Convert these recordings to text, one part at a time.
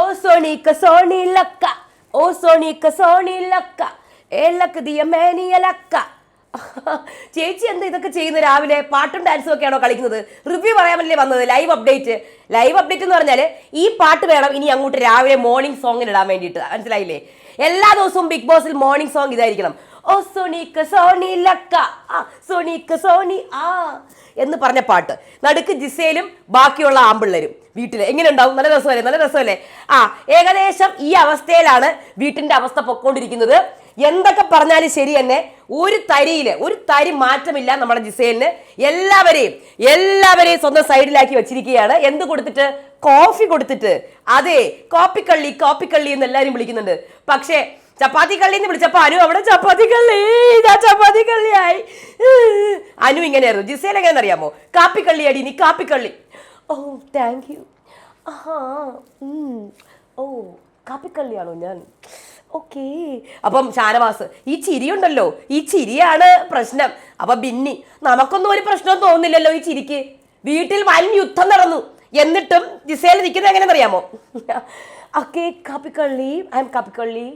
ഓ സോണിക്ക Sony ലക്ക ഓ സോണിക്ക Sony ലക്ക ഏ luck Diya mania ലക്ക ചേച്ചി എന്താ ഇതൊക്കെ ചെയ്യുന്നത് രാവിലെ? പാട്ടും ഡാൻസും ഒക്കെയാണോ കളിക്കുന്നത്? റിവ്യൂ പറയാമല്ലേ വന്നത്? Live update. ലൈവ് അപ്ഡേറ്റ് എന്ന് പറഞ്ഞാൽ ഈ പാട്ട് വേണം ഇനി അങ്ങോട്ട് രാവിലെ മോർണിംഗ് സോങ്ങിന് ഇടാൻ വേണ്ടിയിട്ട്. മനസ്സിലായില്ലേ? എല്ലാ ദിവസവും ബിഗ് ബോസിൽ മോർണിംഗ് സോങ് ഇതായിരിക്കണം. ഓ സോണിക്ക് സോണി ലക്ക. ആ സോണി ആ എന്ന് പറഞ്ഞ പാട്ട്. നടുക്ക് ജിസയിലും ബാക്കിയുള്ള ആമ്പിള്ളേരും വീട്ടിൽ എങ്ങനെ ഉണ്ടാവും? നല്ല രസമല്ലേ? നല്ല രസമല്ലേ? ആ ഏകദേശം ഈ അവസ്ഥയിലാണ് വീട്ടിന്റെ അവസ്ഥ പൊക്കോണ്ടിരിക്കുന്നത്. എന്തൊക്കെ പറഞ്ഞാലും ശരി തന്നെ ഒരു തരിയിൽ ഒരു തരി മാറ്റമില്ല നമ്മുടെ ജിസേലിന്. എല്ലാവരെയും എല്ലാവരെയും സ്വന്തം സൈഡിലാക്കി വെച്ചിരിക്കുകയാണ്. എന്ത് കൊടുത്തിട്ട്? കോഫി കൊടുത്തിട്ട്. അതെ കോപ്പിക്കള്ളി കോപ്പിക്കള്ളി എന്ന് എല്ലാവരും വിളിക്കുന്നുണ്ട്. പക്ഷേ ചപ്പാത്തി കള്ളി എന്ന് വിളിച്ചപ്പോ അനു അവിടെ ചപ്പാത്തി കള്ളി ഇതാ ചപ്പാത്തി കള്ളിയായി അനു ഇങ്ങനെയായിരുന്നു ജിസേൽ എങ്ങനെയാണെന്ന് അറിയാമോ കാപ്പി അടി നീ കാപ്പി കള്ളി ഓ താങ്ക് യു ഓ കാപ്പി ഓ കാപ്പിക്കള്ളിയാണോ ഞാൻ? ഓക്കേ. അപ്പം ഷാനവാസ് ഈ ചിരിയുണ്ടല്ലോ. ഈ ചിരിയാണ് പ്രശ്നം. അപ്പൊ ബിന്നി നമുക്കൊന്നും ഒരു പ്രശ്നവും തോന്നുന്നില്ലല്ലോ ഈ ചിരിക്ക്. വീട്ടിൽ വൻ യുദ്ധം നടന്നു. എന്നിട്ടും ജിസേൽ നിൽക്കുന്നത് എങ്ങനെയെന്നറിയാമോ ഓക്കെ കാപ്പിക്കള്ളി ഐ എം കാപ്പിക്കള്ളി.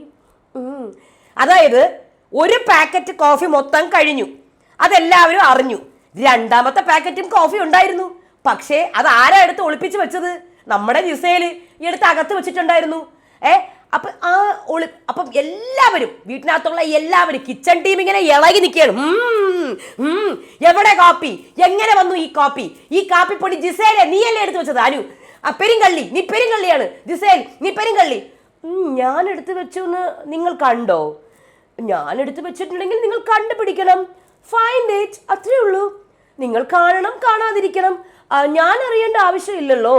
അതായത് ഒരു പാക്കറ്റ് കോഫി മൊത്തം കഴിഞ്ഞു. അതെല്ലാവരും അറിഞ്ഞു. രണ്ടാമത്തെ പാക്കറ്റും കോഫി ഉണ്ടായിരുന്നു. പക്ഷേ അത് ആരാ എടുത്ത് ഒളിപ്പിച്ച് വെച്ചത്? നമ്മുടെ ജിസയിൽ ഈ എടുത്ത് അകത്ത് വെച്ചിട്ടുണ്ടായിരുന്നു. ഏ അപ്പൊ ആ ഒളി അപ്പം എല്ലാവരും വീട്ടിനകത്തുള്ള എല്ലാവരും കിച്ചൺ ടീം ഇങ്ങനെ ഇളകി നിൽക്കുകയാണ്. എവിടെ കാപ്പി എങ്ങനെ വന്നു ഈ കാപ്പി ഈ കാപ്പിപ്പൊടി ജിസേലെ നീയല്ലേ എടുത്ത് വെച്ചത്? അനു ആ പെരുങ്കള്ളി നീ പെരുങ്കള്ളിയാണ്. ജിസേൽ നീ പെരുങ്കള്ളി. ഞാൻ എടുത്തു വെച്ചു എന്ന് നിങ്ങൾ കണ്ടോ? ഞാൻ എടുത്തു വെച്ചിട്ടുണ്ടെങ്കിൽ നിങ്ങൾ കണ്ടുപിടിക്കണം. ഫൈൻഡ് ഇറ്റ് അത്രേ ഉള്ളൂ. നിങ്ങൾ കാണണം കാണാതിരിക്കണം. ഞാൻ അറിയേണ്ട ആവശ്യമില്ലല്ലോ.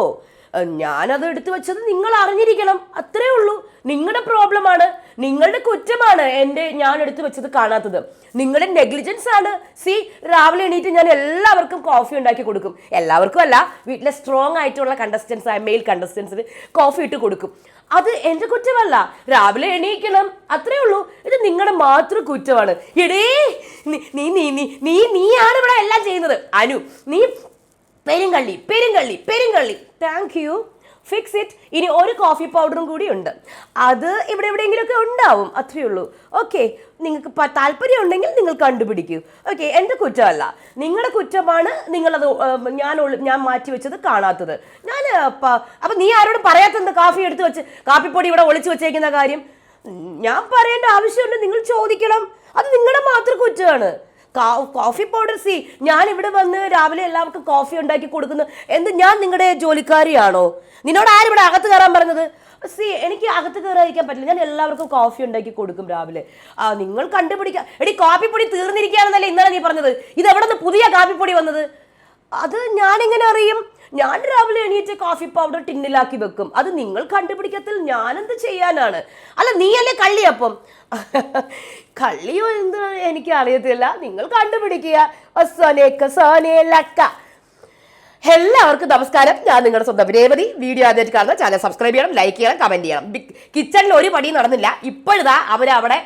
ഞാനത് എടുത്തു വെച്ചത് നിങ്ങൾ അറിഞ്ഞിരിക്കണം. അത്രേ ഉള്ളൂ. നിങ്ങളുടെ പ്രോബ്ലമാണ്. നിങ്ങളുടെ കുറ്റമാണ് എന്റെ ഞാൻ എടുത്തു വെച്ചത് കാണാത്തത്. നിങ്ങളുടെ നെഗ്ലിജൻസ് ആണ്. സി രാവിലെ എണീറ്റ് ഞാൻ എല്ലാവർക്കും കോഫി ഉണ്ടാക്കി കൊടുക്കും. എല്ലാവർക്കും അല്ല വീട്ടിലെ സ്ട്രോങ് ആയിട്ടുള്ള കണ്ടസ്റ്റൻസ് ആയ മെയിൽ കണ്ടസ്റ്റൻസിന് കോഫി ഇട്ട് കൊടുക്കും. അത് എന്റെ കുറ്റമല്ല. രാവിലെ എണീക്കണം. അത്രേ ഉള്ളൂ. ഇത് നിങ്ങളുടെ മാത്രം കുറ്റമാണ് എടേ നീ നീ നീ നീ നീയാണ് ഇവിടെ എല്ലാം ചെയ്യുന്നത്. അനു നീ പെരുങ്കള്ളി പെരുങ്കള്ളി പെരുങ്കള്ളി. താങ്ക് യു ഫിക്സ് ഇറ്റ് ഇനി ഒരു കോഫി പൗഡറും കൂടി ഉണ്ട്. അത് ഇവിടെ എവിടെയെങ്കിലുമൊക്കെ ഉണ്ടാവും. അത്രയേ ഉള്ളൂ. ഓക്കെ നിങ്ങൾക്ക് താല്പര്യം ഉണ്ടെങ്കിൽ നിങ്ങൾ കണ്ടുപിടിക്കൂ. ഓക്കെ എന്റെ കുറ്റമല്ല. നിങ്ങളുടെ കുറ്റമാണ് നിങ്ങളത് ഞാൻ ഞാൻ മാറ്റി വെച്ചത് കാണാത്തത് ഞാൻ അപ്പം നീ ആരോടും പറയാത്തത് കാഫി എടുത്ത് വെച്ച് കാപ്പിപ്പൊടി ഇവിടെ ഒളിച്ചു വെച്ചേക്കുന്ന കാര്യം? ഞാൻ പറയേണ്ട ആവശ്യമുണ്ട് നിങ്ങൾ ചോദിക്കണം. അത് നിങ്ങളുടെ മാത്രം കുറ്റമാണ്. കോഫി പൗഡർ സി. ഞാൻ ഇവിടെ വന്ന് രാവിലെ എല്ലാവർക്കും കോഫി ഉണ്ടാക്കി കൊടുക്കുന്നു. എന്ത് ഞാൻ നിങ്ങളുടെ ജോലിക്കാരിയാണോ? നിന്നോട് ആരും ഇവിടെ അകത്ത് കയറാൻ പറഞ്ഞത്? സി എനിക്ക് അകത്ത് കയറാതിരിക്കാൻ പറ്റില്ല. ഞാൻ എല്ലാവർക്കും കോഫി ഉണ്ടാക്കി കൊടുക്കും രാവിലെ. ആ നിങ്ങൾ കണ്ടുപിടിക്കാം എടി കാപ്പിപ്പൊടി തീർന്നിരിക്കുകയാണെന്നല്ലേ ഇന്നലെ നീ പറഞ്ഞത്? ഇത് എവിടെ നിന്ന് പുതിയ കാപ്പിപ്പൊടി വന്നത്? അത് ഞാനെങ്ങനെ അറിയും? ഞാൻ രാവിലെ എണീറ്റ് കോഫി പൗഡർ ടിന്നിലാക്കി വെക്കും. അത് നിങ്ങൾ കണ്ടുപിടിക്കത്തിൽ ഞാനെന്ത് ചെയ്യാനാണ്? അല്ല നീയല്ലേ കള്ളിയപ്പം കള്ളിയോ എന്ത് എനിക്ക് അറിയത്തില്ല നിങ്ങൾ കണ്ടുപിടിക്കുക. ലക്ക എല്ലാവർക്കും നമസ്കാരം. ഞാൻ നിങ്ങളുടെ സ്വന്തം രേവതി. വീഡിയോ ആദ്യമായിട്ട് കാണുന്ന ചാനൽ സബ്സ്ക്രൈബ് ചെയ്യണം ലൈക്ക് ചെയ്യണം കമന്റ് ചെയ്യണം. കിച്ചണിൽ ഒരു പടി നടന്നില്ല. ഇപ്പോഴതാ അവരവിടെ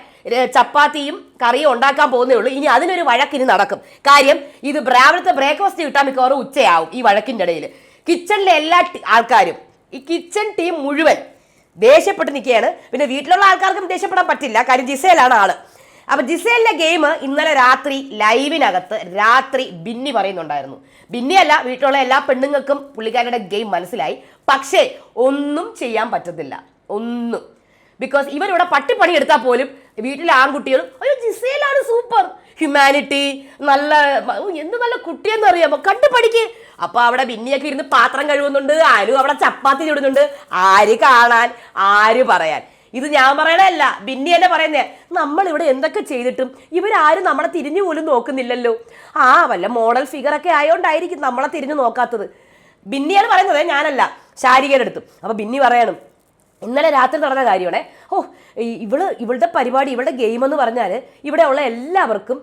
ചപ്പാത്തിയും കറിയും ഉണ്ടാക്കാൻ പോകുന്നേ ഉള്ളൂ. ഇനി അതിനൊരു വഴക്കിന് നടക്കും. കാര്യം ഇത് രാവിലത്തെ ബ്രേക്ക്ഫാസ്റ്റ് കിട്ടാൻ മിക്കവാറും ഉച്ചയാവും ഈ വഴക്കിന്റെ ഇടയിൽ. കിച്ചണിലെ എല്ലാ ആൾക്കാരും ഈ കിച്ചൺ ടീം മുഴുവൻ ദേഷ്യപ്പെട്ട് നിൽക്കുകയാണ്. പിന്നെ വീട്ടിലുള്ള ആൾക്കാർക്കും ദേഷ്യപ്പെടാൻ പറ്റില്ല. കാര്യം ജിസേലാണ് ആൾ. അപ്പൊ ജിസേലിന്റെ ഗെയിം ഇന്നലെ രാത്രി ലൈവിനകത്ത് രാത്രി ബിന്നി പറയുന്നുണ്ടായിരുന്നു. ബിന്നി അല്ല വീട്ടിലുള്ള എല്ലാ പെണ്ണുങ്ങൾക്കും പുള്ളിക്കാരുടെ ഗെയിം മനസ്സിലായി. പക്ഷേ ഒന്നും ചെയ്യാൻ പറ്റത്തില്ല. ഒന്നും. ബിക്കോസ് ഇവരിവിടെ പട്ടിപ്പണി എടുത്താൽ പോലും വീട്ടിലെ ആൺകുട്ടികളും അയ്യോ ജിസേലാണ് സൂപ്പർ. ഹ്യൂമാനിറ്റി നല്ല എന്ത് നല്ല കുട്ടിയെന്ന് അറിയാമോ കണ്ടു പഠിക്ക്. അപ്പൊ അവിടെ ബിന്നിയൊക്കെ ഇരുന്ന് പാത്രം കഴുകുന്നുണ്ട് ആരും അവിടെ ചപ്പാത്തി ചുടുന്നുണ്ട്. ആര് കാണാൻ? ആര് പറയാൻ? ഇത് ഞാൻ പറയണല്ല ബിന്നി തന്നെ പറയുന്നേ. നമ്മൾ ഇവിടെ എന്തൊക്കെ ചെയ്തിട്ടും ഇവരാരും നമ്മളെ തിരിഞ്ഞു പോലും നോക്കുന്നില്ലല്ലോ. ആ വല്ല മോഡൽ ഫിഗർ ഒക്കെ ആയതുകൊണ്ടായിരിക്കും നമ്മളെ തിരിഞ്ഞു നോക്കാത്തത്. ബിന്നിയാണ് പറയുന്നത് ഞാനല്ല. ശാരികയുടെ അടുത്തും. അപ്പൊ ബിന്നി പറയണം ഇന്നലെ രാത്രി നടന്ന കാര്യമാണേ. ഓ ഇവൾ ഇവളുടെ പരിപാടി ഇവളുടെ ഗെയിം എന്ന് പറഞ്ഞാൽ ഇവിടെ ഉള്ള എല്ലാവർക്കും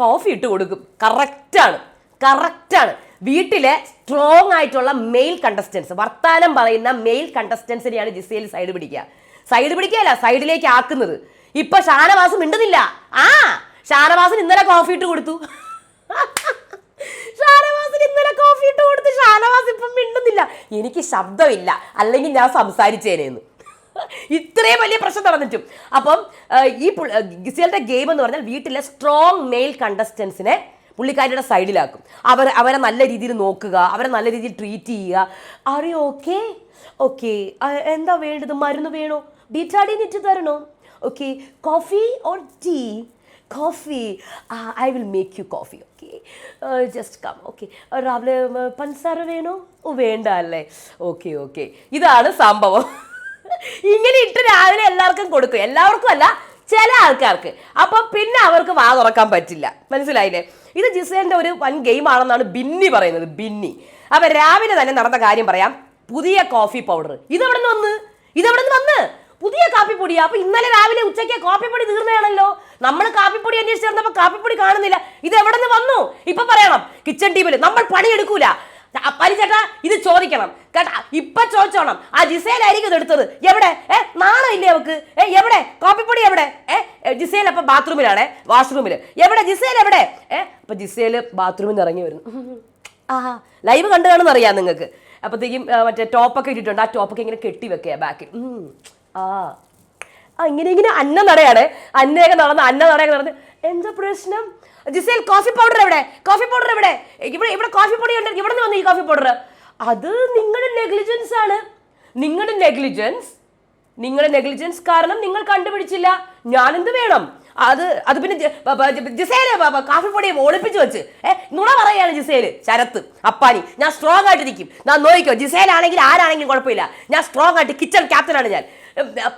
കോഫി ഇട്ട് കൊടുക്കും. കറക്റ്റാണ് കറക്റ്റാണ് വീട്ടിലെ സ്ട്രോങ് ആയിട്ടുള്ള മെയിൽ കണ്ടസ്റ്റൻസ് വർത്താനം പറയുന്ന മെയിൽ കണ്ടസ്റ്റൻസിനെയാണ് ജിസയിൽ സൈഡ് പിടിക്കുക. സൈഡ് പിടിക്കുകയല്ല സൈഡിലേക്ക് ആക്കുന്നത്. ഇപ്പൊ ഷാനവാസം മിണ്ടുന്നില്ല. ആ ഷാനവാസൻ ഇന്നലെ കോഫി ഇട്ട് കൊടുത്തു. ഷാനവാസിന് ഇന്നലെ കോഫി ഇട്ട് കൊടുത്ത് ഷാനവാസ് ഇപ്പം മിണ്ടുന്നില്ല. എനിക്ക് ശബ്ദമില്ല. അല്ലെങ്കിൽ ഞാൻ സംസാരിച്ചേനേന്ന്. ഇത്രയും വലിയ പ്രശ്നം നടന്നിട്ടും. അപ്പം ഈ ഗിസിയലിന്റെ ഗെയിം എന്ന് പറഞ്ഞാൽ വീട്ടിലെ സ്ട്രോങ് മെയിൽ കണ്ടസ്റ്റൻസിനെ പുള്ളിക്കാരിയുടെ സൈഡിലാക്കും. അവർ അവരെ നല്ല രീതിയിൽ നോക്കുക അവരെ നല്ല രീതിയിൽ ട്രീറ്റ് ചെയ്യുക. അറിയോ ഓക്കെ ഓക്കെ എന്താ വേണ്ടത്? മരുന്ന് വേണോ? ബീറ്റാഡിന് ഇറ്റ് തരണോ? Okay coffee or tea coffee I will make you coffee okay just come okay രാവിലെ ഉം, പഞ്ചസാര വേണോ? ഓ വേണ്ട അല്ലേ? ഓക്കെ ഓക്കെ ഇതാണ് സംഭവം. ഇങ്ങനെ ഇട്ട് രാവിലെ എല്ലാവർക്കും കൊടുക്കും. എല്ലാവർക്കും അല്ല ചില ആൾക്കാർക്ക്. അപ്പം പിന്നെ അവർക്ക് വാ തുറക്കാൻ പറ്റില്ല. മനസ്സിലായില്ലേ? ഇത് ജിസേന്റെ ഒരു വൻ ഗെയിം ആണെന്നാണ് ബിന്നി പറയുന്നത് ബിന്നി. അപ്പം രാവിലെ തന്നെ നടന്ന കാര്യം പറയാം. പുതിയ കോഫി പൗഡർ ഇതെവിടെ നിന്ന് വന്ന്? ഇതെവിടെ നിന്ന് വന്ന്? പുതിയ കാപ്പിപ്പൊടി. അപ്പൊ ഇന്നലെ രാവിലെ ഉച്ചയ്ക്ക് കാപ്പിപ്പൊടി തീർന്നതാണല്ലോ. നമ്മൾ കാപ്പിപ്പൊടി അന്വേഷിച്ച് നടന്നപ്പോ കാപ്പിപ്പൊടി കാണുന്നില്ല. ഇത് എവിടെ നിന്ന് വന്നു? ഇപ്പൊ പറയണം. കിച്ചൺ ടീമിൽ നമ്മൾ പണിയെടുക്കൂല. പരിചേട്ടാ ചേട്ടാ ഇത് ചോദിക്കണം. കേട്ടാ ഇപ്പൊ ചോദിച്ചോണം. ആ ജിസേലായിരിക്കും ഇത് എടുത്തത്. എവിടെ? ഏ നാളെ ഇല്ലേ അവക്ക്? ഏ എവിടെ? കാപ്പിപ്പൊടി എവിടെ? ഏ ജിസേൽ അപ്പൊ ബാത്റൂമിലാണേ വാഷ്റൂമിൽ എവിടെ? ജിസേൽ എവിടെ? ഏ അപ്പൊ ജിസേൽ ബാത്റൂമിൽ നിന്ന് ഇറങ്ങി വരുന്നു. ആ ലൈവ് കണ്ടു കാണുന്നറിയാം നിങ്ങൾക്ക്. അപ്പോഴത്തേക്കും മറ്റേ ടോപ്പൊക്കെ ഇട്ടിട്ടുണ്ട്. ആ ടോപ്പൊക്കെ ഇങ്ങനെ കെട്ടി വെക്കുക ബാക്കിൽ. ആ. ആ ഇങ്ങനെ ഇങ്ങനെ അന്ന നടയാണ്. അന്നയൊക്കെ നടന്ന് അന്ന നടയൊക്കെ നടന്ന്. എന്താ പ്രശ്നം? ജിസേൽ കോഫി പൗഡർ എവിടെ? കോഫി പൗഡർ എവിടെ? ഇവിടെ ഇവിടെ കോഫി പൊടി ഉണ്ട്. ഇവിടെ നിന്ന് വന്നു ഈ കോഫി പൗഡർ അത് നിങ്ങളുടെ നെഗ്ലിജൻസ് ആണ്. നിങ്ങളുടെ നെഗ്ലിജൻസ് നിങ്ങളുടെ നെഗ്ലിജൻസ് കാരണം നിങ്ങൾ കണ്ടുപിടിച്ചില്ല. ഞാൻ ഞാനെന്ത് വേണം? അത് അത് പിന്നെ ജിസേൽ കാഫിപ്പൊടി ഒളിപ്പിച്ച് വെച്ച്. ഏ നുണ പറയാണ് ജിസേൽ ശരത്ത് അപ്പാനി. ഞാൻ സ്ട്രോങ് ആയിട്ടിരിക്കും. ഞാൻ നോക്കിക്കോ ജിസേലാണെങ്കിൽ ആരാണെങ്കിലും കുഴപ്പമില്ല. ഞാൻ സ്ട്രോങ് ആയിട്ട് കിച്ചൺ ക്യാപ്റ്റനാണ് ഞാൻ.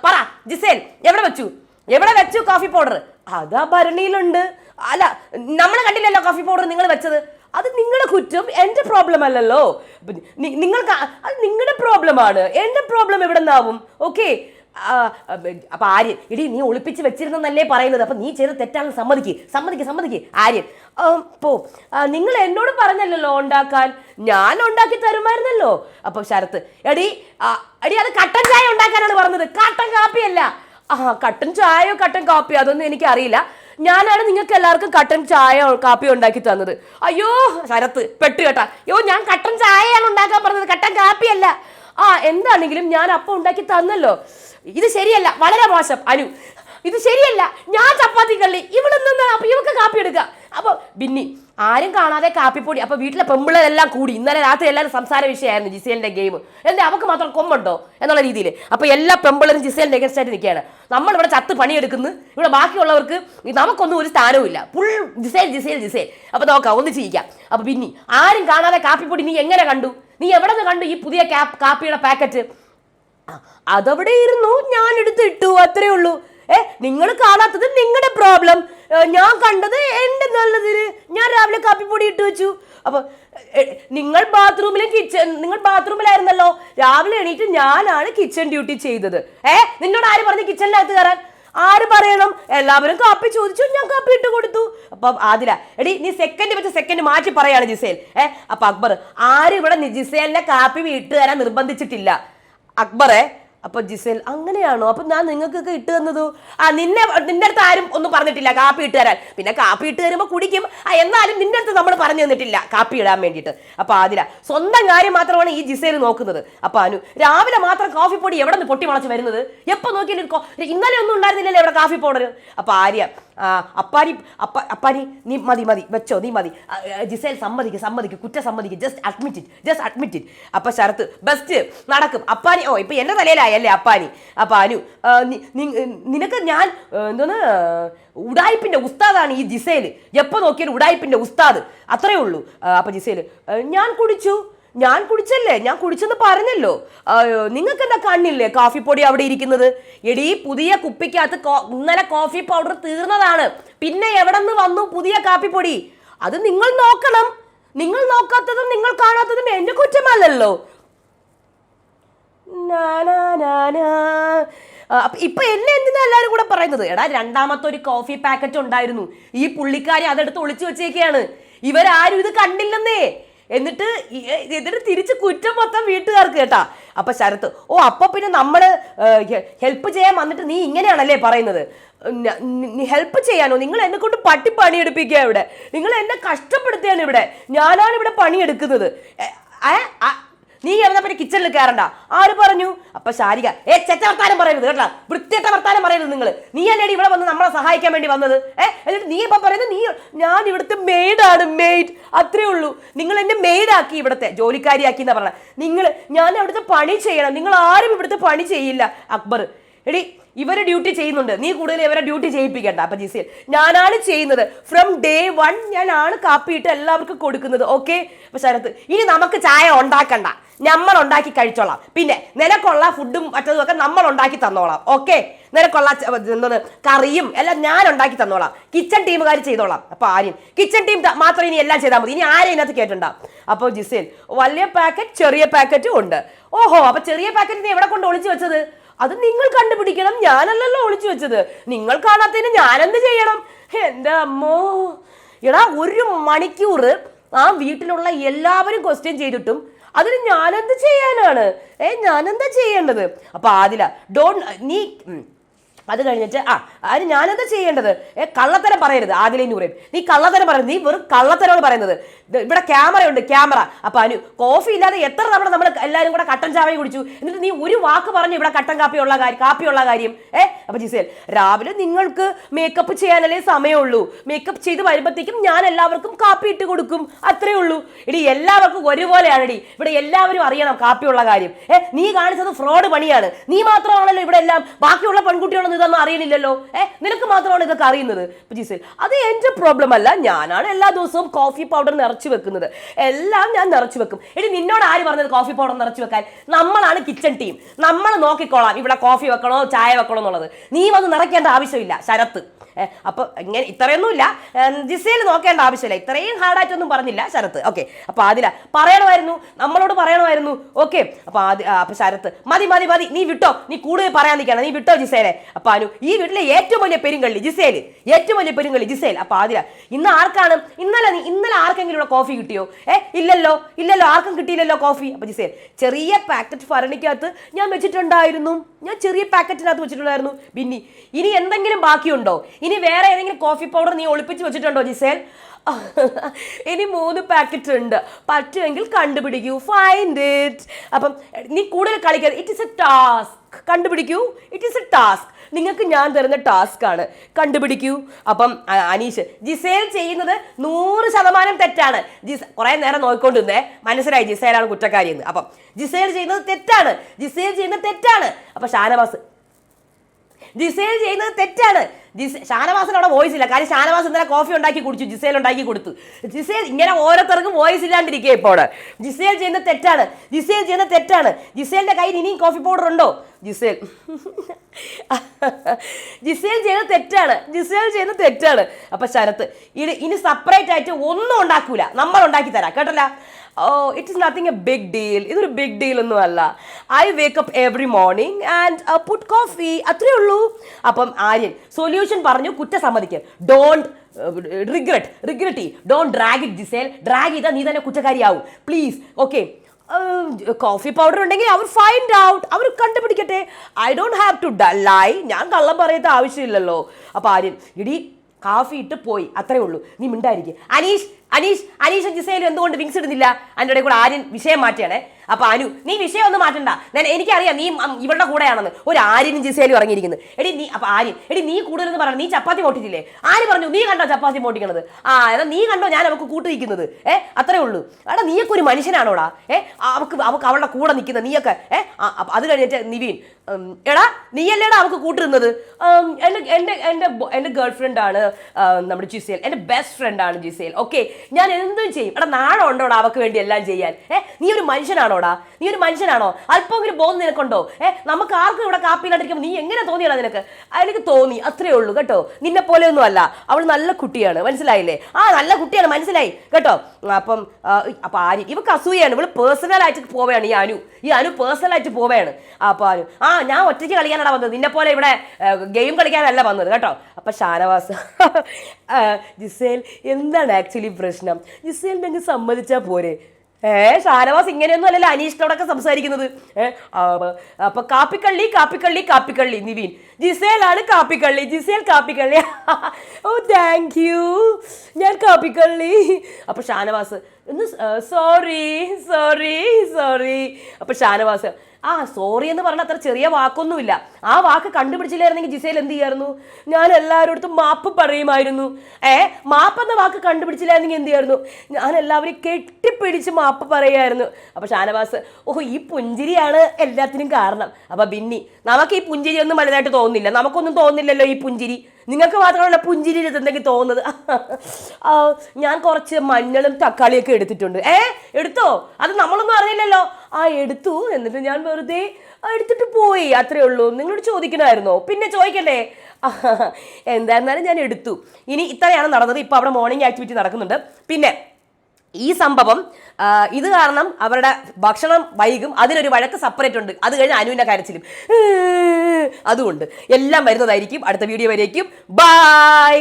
പറ ജിസേൽ എവിടെ വെച്ചു? എവിടെ വെച്ചു കോഫി പൗഡർ അതാ ഭരണിയിലുണ്ട്. അല്ല നമ്മൾ കണ്ടില്ലല്ലോ കോഫി പൗഡർ നിങ്ങൾ വെച്ചത്. അത് നിങ്ങളുടെ കുറ്റം എന്റെ പ്രോബ്ലം അല്ലല്ലോ. നിങ്ങൾക്ക് അത് നിങ്ങളുടെ പ്രോബ്ലമാണ് എന്റെ പ്രോബ്ലം എവിടെ നിന്നാവും ഓക്കെ അപ്പൊ ആര്യൻ ഇടി നീ ഒളിപ്പിച്ച് വെച്ചിരുന്നല്ലേ പറയുന്നത്. അപ്പൊ നീ ചെയ്ത് തെറ്റാണെന്ന് സമ്മതിക്ക്. സമ്മതിക്ക് സമ്മതിക്ക്. ആര്യൻ പോ. നിങ്ങൾ എന്നോട് പറഞ്ഞല്ലോ ഉണ്ടാക്കാൻ. ഞാൻ ഉണ്ടാക്കി തരുമായിരുന്നല്ലോ. അപ്പൊ ശരത്ത് എടി എടി അത് കട്ടൻ ചായ ഉണ്ടാക്കാനാണ് പറഞ്ഞത്. കട്ടൻ കാപ്പിയല്ല. ആ കട്ടൻ ചായയോ കട്ടൻ കാപ്പിയോ അതൊന്നും എനിക്ക് അറിയില്ല ഞാനാണ് നിങ്ങൾക്ക് എല്ലാവർക്കും കട്ടൻ ചായ കാപ്പി ഉണ്ടാക്കി തന്നത്. അയ്യോ ശരത്ത് പെട്ടു കേട്ടാ. അയ്യോ ഞാൻ കട്ടൻ ചായയാണ് ഉണ്ടാക്കാൻ പറഞ്ഞത്. കട്ടൻ കാപ്പിയല്ല. ആ എന്താണെങ്കിലും ഞാൻ അപ്പം ഉണ്ടാക്കി തന്നല്ലോ. ഇത് ശരിയല്ല വളരെ മോശം അനു. ഇത് ശരിയല്ല ഞാൻ ചപ്പാത്തി കള്ളി. ഇവിടെ നിന്ന് അപ്പൊ ഇവക്ക് കാപ്പി എടുക്കുക അപ്പൊ ബിന്നി ആരും കാണാതെ കാപ്പിപ്പൊടി. അപ്പൊ വീട്ടിലെ പെമ്പിള്ളേരെല്ലാം കൂടി. ഇന്നലെ രാത്രി എല്ലാവരും സംസാര വിഷയമായിരുന്നു ജിസേലിന്റെ ഗെയിം. എന്താ അവക്ക് മാത്രം കൊമ്പുണ്ടോ? എന്നുള്ള രീതിയിൽ അപ്പൊ എല്ലാ പെമ്പിള്ളേരും ജിസേലിന്റെ എഗൻസ്റ്റ് ആയിട്ട് നിൽക്കുകയാണ്. നമ്മൾ ഇവിടെ ചത്ത് പണിയെടുക്കുന്നു. ഇവിടെ ബാക്കിയുള്ളവർക്ക് നമുക്കൊന്നും ഒരു സ്ഥാനവും ഇല്ല. Full Gisele Gisele Gisele. അപ്പൊ നോക്കാം ഒന്ന് ചെയ്യിക്കാം അപ്പൊ ബിന്നി ആരും കാണാതെ കാപ്പിപ്പൊടി നീ എങ്ങനെ കണ്ടു? നീ എവിടെ നിന്ന് കണ്ടു ഈ പുതിയ ക്യാപ് കാപ്പിയുടെ പാക്കറ്റ് അതവിടെ ഇരുന്നു. ഞാൻ എടുത്ത് ഇട്ടു അത്രേ ഉള്ളൂ. ഏ നിങ്ങൾ കാണാത്തത് നിങ്ങളുടെ പ്രോബ്ലം ഞാൻ കണ്ടത് എന്റെ നല്ലതിന്. ഞാൻ രാവിലെ കാപ്പിപ്പൊടി ഇട്ട് വെച്ചു. അപ്പൊ നിങ്ങൾ ബാത്റൂമിലും കിച്ചൺ നിങ്ങൾ ബാത്റൂമിലായിരുന്നല്ലോ രാവിലെ എണീറ്റ് ഞാനാണ് കിച്ചൺ ഡ്യൂട്ടി ചെയ്തത്. ഏ നിന്നോട് ആര് പറഞ്ഞു കിച്ചണിനകത്ത് കയറാൻ? ആര് പറയണം? എല്ലാവരും കാപ്പി ചോദിച്ചു ഞാൻ കാപ്പി ഇട്ട് കൊടുത്തു. അപ്പൊ ആദില എടി നീ സെക്കൻഡ് വെച്ച് സെക്കൻഡ് മാറ്റി പറയാണ് ജിസേൽ. ഏ അപ്പൊ അക്ബർ ആരും ഇവിടെ ജിസേലിനെ കാപ്പി ഇട്ട് തരാൻ നിർബന്ധിച്ചിട്ടില്ല. അക്ബറെ അപ്പൊ ജിസേൽ അങ്ങനെയാണോ? അപ്പൊ ഞാൻ നിങ്ങൾക്കൊക്കെ ഇട്ട് തന്നതു? ആ നിന്നെ നിന്റെ അടുത്ത് ആരും ഒന്നും പറഞ്ഞിട്ടില്ല കാപ്പി ഇട്ട് തരാൻ. പിന്നെ കാപ്പി ഇട്ട് തരുമ്പോൾ കുടിക്കും. ആ എന്നാലും നിന്റെ അടുത്ത് നമ്മൾ പറഞ്ഞു തന്നിട്ടില്ല കാപ്പി ഇടാൻ വേണ്ടിയിട്ട്. അപ്പൊ ആദില സ്വന്തം കാര്യം മാത്രമാണ് ഈ ജിസേൽ നോക്കുന്നത്. അപ്പൊ അനു രാവിലെ മാത്രം കോഫി പൊടി എവിടെ നിന്ന് പൊട്ടി മുളച്ച് വരുന്നത്? എപ്പോ നോക്കിയാലും ഇന്നലെ ഒന്നും ഉണ്ടായിരുന്നില്ലല്ലോ ഇവിടെ കാഫി പൗഡർ. അപ്പൊ ആര്യ അപ്പാരി അപ്പ അപ്പാരി നീ മതി മതി വെച്ചോ നീ മതി. ജിസേൽ സമ്മതിക്ക് സമ്മതിക്ക് കുറ്റ സമ്മതിക്ക്. Just admit it just admit it അപ്പൊ ശരത്ത് ബെസ്റ്റ് നടക്കും. അപ്പാരി ഓ ഇപ്പൊ എന്റെ തലയിലായല്ലേ അപ്പാനി? അപ്പൊ അനു നിനക്ക് ഞാൻ എന്തോന്ന് ഉടായിപ്പിന്റെ ഉസ്താദാണ് ഈ ജിസേൽ എപ്പോ നോക്കിയാലും ഉടായിപ്പിന്റെ ഉസ്താദ്. അത്രേ ഉള്ളൂ. അപ്പൊ ജിസേൽ ഞാൻ കുടിച്ചു. ഞാൻ കുടിച്ചല്ലേ? ഞാൻ കുടിച്ചെന്ന് പറഞ്ഞല്ലോ. നിങ്ങൾക്ക് എന്താ കണ്ണില്ലേ കാഫി പൊടി അവിടെ ഇരിക്കുന്നത്? എടീ പുതിയ കുപ്പിക്കകത്ത് ഇന്നലെ കോഫി പൗഡർ തീർന്നതാണ്. പിന്നെ എവിടെ നിന്ന് വന്നു പുതിയ കാപ്പിപ്പൊടി? അത് നിങ്ങൾ നോക്കണം. നിങ്ങൾ നോക്കാത്തതും നിങ്ങൾ കാണാത്തതും എന്റെ കുറ്റമല്ലല്ലോ. ഇപ്പൊ എന്നെ എന്തിനാ എല്ലാരും കൂടെ പറയുന്നത്? എടാ രണ്ടാമത്തെ ഒരു കോഫി പാക്കറ്റ് ഉണ്ടായിരുന്നു. ഈ പുള്ളിക്കാരി അതെടുത്ത് ഒളിച്ചു വെച്ചേക്കാണ്. ഇവരാരും ഇത് കണ്ടില്ലെന്നേ. എന്നിട്ട് എന്നിട്ട് തിരിച്ച് കുറ്റം മൊത്തം വീട്ടുകാർക്ക് കേട്ടാ. അപ്പൊ ശരത്ത് ഓ അപ്പൊ പിന്നെ നമ്മൾ ഹെൽപ്പ് ചെയ്യാൻ വന്നിട്ട് നീ ഇങ്ങനെയാണല്ലേ പറയുന്നത്? ഹെൽപ്പ് ചെയ്യാനോ? നിങ്ങൾ എന്നെ കൊണ്ട് പട്ടി പണിയെടുപ്പിക്കുക ഇവിടെ. നിങ്ങൾ എന്നെ കഷ്ടപ്പെടുത്തുകയാണ് ഇവിടെ. ഞാനാണ് ഇവിടെ പണിയെടുക്കുന്നത്. നീ എവിടെ പിന്നെ കിച്ചണിൽ കയറണ്ട ആര് പറഞ്ഞു? അപ്പൊ ശാരിക. ഏ ചെറ്റ വർത്താനം പറയരുത് കേട്ടോ. വൃത്തിയട്ട വർത്താനം പറയരുത് നിങ്ങൾ നീ അല്ലേ ഇവിടെ വന്ന് നമ്മളെ സഹായിക്കാൻ വേണ്ടി വന്നത്? ഏ എന്നിട്ട് നീ ഇപ്പൊ പറയുന്നത് നീ ഞാൻ ഇവിടുത്തെ മെയ്ഡാണ് മെയ്ഡ് അത്രേ ഉള്ളൂ. നിങ്ങൾ എന്നെ മെയ്ഡാക്കി ഇവിടുത്തെ ജോലിക്കാരിയാക്കി എന്നാ പറഞ്ഞത് നിങ്ങൾ ഞാൻ അവിടുത്തെ പണി ചെയ്യണം. നിങ്ങൾ ആരും ഇവിടുത്തെ പണി ചെയ്യില്ല. അക്ബർ. എടി ഇവർ ഡ്യൂട്ടി ചെയ്യുന്നുണ്ട്. നീ കൂടുതൽ ഇവരെ ഡ്യൂട്ടി ചെയ്യിപ്പിക്കണ്ട അപ്പൊ ജിസിൽ ഞാനാണ് ചെയ്യുന്നത്. ഫ്രം ഡേ വൺ ഞാനാണ് കാപ്പിയിട്ട് എല്ലാവർക്കും കൊടുക്കുന്നത് ഓക്കെ അപ്പൊ ശരത്ത് ഇനി നമുക്ക് ചായ ഉണ്ടാക്കണ്ട. നമ്മൾ ഉണ്ടാക്കി കഴിച്ചോളാം. പിന്നെ നിനക്കുള്ള ഫുഡും മറ്റതും ഒക്കെ നമ്മൾ ഉണ്ടാക്കി തന്നോളാം ഓക്കെ നിനക്കുള്ള എന്താണ് കറിയും എല്ലാം ഞാൻ ഉണ്ടാക്കി തന്നോളാം. കിച്ചൺ ടീമുകാർ ചെയ്തോളാം. അപ്പൊ ആര്യൻ കിച്ചൺ ടീം മാത്രം ഇനി എല്ലാം ചെയ്താൽ മതി. ഇനി ആരും ഇതിനകത്ത് കേട്ടിട്ടുണ്ടാവും അപ്പോൾ ജിസേൽ വലിയ പാക്കറ്റ് ചെറിയ പാക്കറ്റും ഉണ്ട്. ഓഹോ അപ്പൊ ചെറിയ പാക്കറ്റ് നീ എവിടെ കൊണ്ട് ഒളിച്ചു വെച്ചത്? അത് നിങ്ങൾ കണ്ടുപിടിക്കണം. ഞാനല്ലല്ലോ ഒളിച്ചു വെച്ചത്. നിങ്ങൾ കാണാത്തതിന് ഞാനെന്ത് ചെയ്യണം? എന്റെ അമ്മോ. എടാ ഒരു മണിക്കൂർ ആ വീട്ടിലുള്ള എല്ലാവരും ക്വസ്റ്റ്യൻ ചെയ്തിട്ടും അതിന് ഞാനെന്ത് ചെയ്യാനാണ്? ഏ ഞാനെന്താ ചെയ്യേണ്ടത്? അപ്പൊ ആദില ഡോൺ നീ. അത് കഴിഞ്ഞിട്ട് ആ അതിന് ഞാനെന്താ ചെയ്യേണ്ടത്. ഏ കള്ളത്തരം പറയരുത് ആദിലേന്ന് പറയും നീ കള്ളത്തരം പറയരുത് നീ വെറും കള്ളത്തരമാണ് പറയുന്നത്. ഇവിടെ ക്യാമറയുണ്ട് ക്യാമറ അപ്പൊ അനു കോഫി ഇല്ലാതെ എത്ര തവണ നമ്മൾ എല്ലാവരും കൂടെ കട്ടൻ ചായ കുടിച്ചു? എന്നിട്ട് നീ ഒരു വാക്ക് പറഞ്ഞു ഇവിടെ കട്ടൻ കാപ്പിയുള്ള കാര്യം കാപ്പിയുള്ള കാര്യം. ഏ അപ്പൊ ജിസേൽ രാവിലെ നിങ്ങൾക്ക് മേക്കപ്പ് ചെയ്യാനല്ലേ സമയമുള്ളൂ. മേക്കപ്പ് ചെയ്ത് വരുമ്പോഴത്തേക്കും ഞാൻ എല്ലാവർക്കും കാപ്പി ഇട്ട് കൊടുക്കും. അത്രേ ഉള്ളൂ. ഇടി എല്ലാവർക്കും ഒരുപോലെയാണ് ഇടി ഇവിടെ എല്ലാവരും അറിയണം കാപ്പിയുള്ള കാര്യം. ഏ നീ കാണിച്ചത് ഫ്രോഡ് പണിയാണ്. നീ മാത്രമാണല്ലോ ഇവിടെ എല്ലാം. ബാക്കിയുള്ള പെൺകുട്ടികളൊന്നും ഇതൊന്നും അറിയണില്ലല്ലോ. ഏ നിനക്ക് മാത്രമാണ് ഇതൊക്കെ അറിയുന്നത്. ജിസേൽ അത് എന്റെ പ്രോബ്ലം അല്ല. ഞാനാണ് എല്ലാ ദിവസവും കോഫി പൗഡർ നിറച്ചു വെക്കുന്നത്. എല്ലാം ഞാൻ നിറച്ചു വെക്കും. ഇനി നിന്നോട് ആര് പറഞ്ഞത് കോഫി പൗഡർ നിറച്ചു വെക്കാൻ? നമ്മളാണ് കിച്ചൺ ടീം നമ്മൾ നോക്കിക്കോളാം ഇവിടെ കോഫി വെക്കണോ ചായ വെക്കണോ എന്നുള്ളത്. നീ വന്ന് നിറയ്ക്കേണ്ട ആവശ്യമില്ല ശരത്ത്. ഏ, അപ്പൊ ഇങ്ങനെ ഇത്രയൊന്നുമില്ല. ജിസയിൽ നോക്കേണ്ട ആവശ്യമില്ല. ഇത്രയും ഹാർഡായിട്ടൊന്നും പറഞ്ഞില്ല ശരത്ത്. ഓക്കെ അപ്പൊ ആദില പറയണമായിരുന്നു. നമ്മളോട് പറയണമായിരുന്നു. ഓക്കെ അപ്പൊ ആദ്യ അപ്പൊ ശരത്ത് മതി മതി മതി. നീ വിട്ടോ. നീ കൂടുതൽ പറയാൻ നിൽക്കണം. നീ വിട്ടോ ജിസേലെ? അപ്പൊ അനു ഈ വീട്ടിലെ ഏറ്റവും വലിയ പെരുങ്കള്ളി ജിസേൽ. ഏറ്റവും വലിയ പെരുങ്കള്ളി ജിസേൽ. അപ്പൊ ആദില ഇന്ന് ആർക്കാണ്? ഇന്നലെ നീ ഇന്നലെ ആർക്കെങ്കിലും ഇവിടെ കോഫി കിട്ടിയോ? ഏ ഇല്ലല്ലോ. ഇല്ലല്ലോ. ആർക്കും കിട്ടിയില്ലല്ലോ കോഫി അപ്പൊ ജിസേൽ ചെറിയ പാക്കറ്റ് ഭരണിക്കകത്ത് ഞാൻ വെച്ചിട്ടുണ്ടായിരുന്നു. ഞാൻ ചെറിയ പാക്കറ്റിനകത്ത് വെച്ചിട്ടുണ്ടായിരുന്നു. ബിന്നി ഇനി എന്തെങ്കിലും ബാക്കിയുണ്ടോ? ഇനി വേറെ ഏതെങ്കിലും കോഫി പൗഡർ നീ ഒളിപ്പിച്ച് വെച്ചിട്ടുണ്ടോ ജിസേൽ? ഇനി മൂന്ന് പാക്കറ്റ് ഉണ്ട്. പറ്റുമെങ്കിൽ കണ്ടുപിടിക്കൂ. ഫൈൻഡ് ഇറ്റ് അപ്പം നീ കൂടുതൽ കളിക്കരുത്. ഇറ്റ് ഇസ് എ ടാസ്ക് കണ്ടുപിടിക്കൂ. ഇറ്റ് ഇസ് എ ടാസ്ക് നിങ്ങൾക്ക് ഞാൻ തരുന്ന ടാസ്ക് ആണ്. കണ്ടുപിടിക്കൂ. അപ്പം അനീഷ് ജിസേൽ ചെയ്യുന്നത് നൂറ് ശതമാനം തെറ്റാണ്. ജിസ് കുറെ നേരം നോക്കിക്കൊണ്ടിരുന്നേ മനസ്സിലായി ജിസേലാണ് കുറ്റക്കാരി എന്ന് അപ്പം ജിസേൽ ചെയ്യുന്നത് തെറ്റാണ്. ജിസേൽ ചെയ്യുന്നത് തെറ്റാണ്. അപ്പൊ ഷാനവാസ് ജിസേൽ ചെയ്യുന്നത് തെറ്റാണ്. ജിസ് ഷാനവാസിന് അവിടെ വോയിസ് ഇല്ല. കാര്യം ഷാനവാസ് ഇന്നലെ കോഫി ഉണ്ടാക്കി കുടിച്ചു. ജിസേൽ ഉണ്ടാക്കി കൊടുത്തു. ജിസേൽ ഇങ്ങനെ ഓരോരുത്തർക്കും വോയിസ് ഇല്ലാണ്ടിരിക്കുക ഇപ്പോൾ. ജിസേൽ ചെയ്യുന്നത് തെറ്റാണ്. ജിസേൽ ചെയ്യുന്നത് തെറ്റാണ്. ജിസേലിന്റെ കയ്യിൽ ഇനിയും കോഫി പൗഡർ ഉണ്ടോ? ജിസേൽ ജിസേൽ ചെയ്യുന്നത് തെറ്റാണ്. ജിസേൽ ചെയ്യുന്നത് തെറ്റാണ്. അപ്പൊ ശരത്ത് ഇനി സെപ്പറേറ്റ് ആയിട്ട് ഒന്നും ഉണ്ടാക്കൂല. നമ്മൾ ഉണ്ടാക്കി തരാം. കേട്ടല്ല? ഓ it is nothing a big deal ഇതൊരു ബിഗ് ഡീൽ ഒന്നും അല്ല. I wake up every morning and put coffee അത്രേ ഉള്ളൂ. അപ്പം ആര്യൻ സൊല്യൂഷൻ പറഞ്ഞു കുറ്റസമ്മതിക്കൽ don't regret regret don't drag it Gisele drag ചെയ്താൽ നീ തന്നെ കുറ്റക്കാരിയാവും. പ്ലീസ് ഓക്കെ കോഫി പൗഡർ ഉണ്ടെങ്കിൽ അവർ ഫൈൻഡ് ഔട്ട് അവർ കണ്ടുപിടിക്കട്ടെ. I don't have to lie ഞാൻ കള്ളം പറയത്ത ആവശ്യമില്ലല്ലോ. അപ്പോൾ ആര്യൻ ഇടി കാഫി ഇട്ട് പോയി. അത്രേ ഉള്ളൂ. നീ മിണ്ടായിരിക്കും അനീഷ് അനീഷ് അനീഷ് ജിസയിലും എന്തുകൊണ്ട് വിങ്സ് ഇടുന്നില്ല? അതിന്റെ ഇടയിൽ കൂടെ ആര്യൻ വിഷയം മാറ്റിയാണേ അപ്പൊ അനു നീ വിഷയം ഒന്നും മാറ്റണ്ട. ഞാൻ എനിക്കറിയാം നീ ഇവരുടെ കൂടെയാണെന്ന്. ഒരു ആര്യനും ജിസയിലും ഇറങ്ങിയിരിക്കുന്നത് എടി നീ അപ്പൊ ആര്യൻ എടി നീ കൂടുതലെന്ന് പറഞ്ഞു നീ ചപ്പാത്തി പൊട്ടിച്ചില്ലേ? ആര് പറഞ്ഞു നീ കണ്ടോ ചപ്പാത്തി പൊട്ടിക്കണത്? ആ എന്നാ നീ കണ്ടോ ഞാൻ അവൾക്ക് കൂട്ട് നിൽക്കുന്നത് ഏ അത്രേ ഉള്ളൂ. എടാ നീയൊക്കെ ഒരു മനുഷ്യനാണോടാ? ഏ അവക്ക് അവക്ക് അവളുടെ കൂടെ നിൽക്കുന്ന നീയൊക്കെ ഏ അത് കഴിഞ്ഞിട്ട് നിവീൻ എടാ നീയല്ലേടാ അവക്ക് കൂട്ടിരുന്നത്? എന്റെ എന്റെ എന്റെ എന്റെ ഗേൾ ഫ്രണ്ട് ആണ് നമ്മുടെ ജിസേൽ. എന്റെ ബെസ്റ്റ് ഫ്രണ്ട് ആണ് ജിസേൽ. ഓക്കെ ഞാൻ എന്തും ചെയ്യും. എടാ നാണം ഉണ്ടോടാ അവക്ക് വേണ്ടി എല്ലാം ചെയ്യാൻ? ഏ നീ ഒരു മനുഷ്യനാണോടാ? നീ ഒരു മനുഷ്യനാണോ? അല്പമെങ്കിലും ബോധം നിനക്കുണ്ടോ? ഏ നമുക്ക് ആർക്കും ഇവിടെ കാപ്പിയില്ലാണ്ടിരിക്കുമ്പോൾ നീ എങ്ങനെ തോന്നിയാണ് നിനക്ക്? എനിക്ക് തോന്നി അത്രേ ഉള്ളൂ കേട്ടോ? നിന്നെ പോലെ ഒന്നും അല്ല. അവൾ നല്ല കുട്ടിയാണ് മനസ്സിലായില്ലേ? ആ നല്ല കുട്ടിയാണ് മനസ്സിലായി കേട്ടോ? അപ്പം അപ്പൊ ആര്? ഇവക്ക് അസൂയാണ് ഇവൾ പേഴ്സണലായിട്ട് പോവുകയാണ് ഈ അനു. ഈ അനു പേഴ്സണലായിട്ട് പോവുകയാണ്. അപ്പൊ അനു ആ ഞാൻ ഒറ്റയ്ക്ക് കളിക്കാനാണ് വന്നത്. നിന്നെ പോലെ ഇവിടെ ഗെയിം കളിക്കാനല്ല വന്നത് കേട്ടോ? അപ്പൊ ഷാനവാസ് ജിസേൽ എന്താണ് ആക്ച്വലി പ്രശ്നം? ജിസേലിനെ അങ്ങ് സമ്മതിച്ചാൽ പോരെ? ഏ ഷാനവാസ് ഇങ്ങനെയൊന്നും അല്ലല്ലോ അനീഷിനോടൊക്കെ സംസാരിക്കുന്നത്. അപ്പൊ കാപ്പിക്കള്ളി കാപ്പിക്കള്ളി കാപ്പിക്കള്ളി നിവീൻ. ജിസേലാണ് കാപ്പിക്കള്ളി ജിസേൽ കാപ്പിക്കള്ളി. ഓ താങ്ക് യു ഞാൻ കാപ്പിക്കള്ളി. അപ്പൊ ഷാനവാസ് സോറി സോറി സോറി അപ്പൊ ഷാനവാസ് ആ സോറി എന്ന് പറഞ്ഞ അത്ര ചെറിയ വാക്കൊന്നുമില്ല. ആ വാക്ക് കണ്ടുപിടിച്ചില്ലായിരുന്നെങ്കിൽ ജിസേൽ എന്ത് ചെയ്യായിരുന്നു? ഞാൻ എല്ലാവരോടത്തും മാപ്പ് പറയുമായിരുന്നു. ഏ മാപ്പ് എന്ന വാക്ക് കണ്ടുപിടിച്ചില്ലായിരുന്നെങ്കിൽ എന്ത് ചെയ്യായിരുന്നു? ഞാൻ എല്ലാവരെയും കെട്ടിപ്പിടിച്ച് മാപ്പ് പറയുമായിരുന്നു. അപ്പൊ ഷാനവാസ് ഓ ഈ പുഞ്ചിരിയാണ് എല്ലാത്തിനും കാരണം. അപ്പൊ ബിന്നി നമുക്ക് ഈ പുഞ്ചിരി ഒന്നും വലുതായിട്ട് തോന്നുന്നില്ല. നമുക്കൊന്നും തോന്നില്ലല്ലോ ഈ പുഞ്ചിരി. നിങ്ങൾക്ക് മാത്രമല്ല പുഞ്ചിരി എന്തെങ്കിലും തോന്നുന്നത്? ഞാൻ കുറച്ച് മഞ്ഞളും തക്കാളിയൊക്കെ എടുത്തിട്ടുണ്ട്. ഏ എടുത്തോ? അത് നമ്മളൊന്നും അറിയില്ലല്ലോ. ആ എടുത്തു. എന്നിട്ട് ഞാൻ വെറുതെ എടുത്തിട്ട് പോയി. അത്രേ ഉള്ളൂ. നിങ്ങളോട് ചോദിക്കണമായിരുന്നോ. പിന്നെ ചോദിക്കണ്ടേ എന്തായിരുന്നാലും ഞാൻ എടുത്തു. ഇനി ഇത്രയാണ് നടന്നത്. ഇപ്പൊ അവിടെ മോർണിംഗ് ആക്ടിവിറ്റി നടക്കുന്നുണ്ട്. പിന്നെ ഈ സംഭവം ഇത് കാരണം അവരുടെ ഭക്ഷണം വൈകും അതിനൊരു വഴക്ക് സെപ്പറേറ്റ് ഉണ്ട്. അത് കഴിഞ്ഞ് അനുവിന്റെ കരച്ചിലും അതുകൊണ്ട് എല്ലാം വരുന്നതായിരിക്കും. അടുത്ത വീഡിയോ വരേക്കും. ബൈ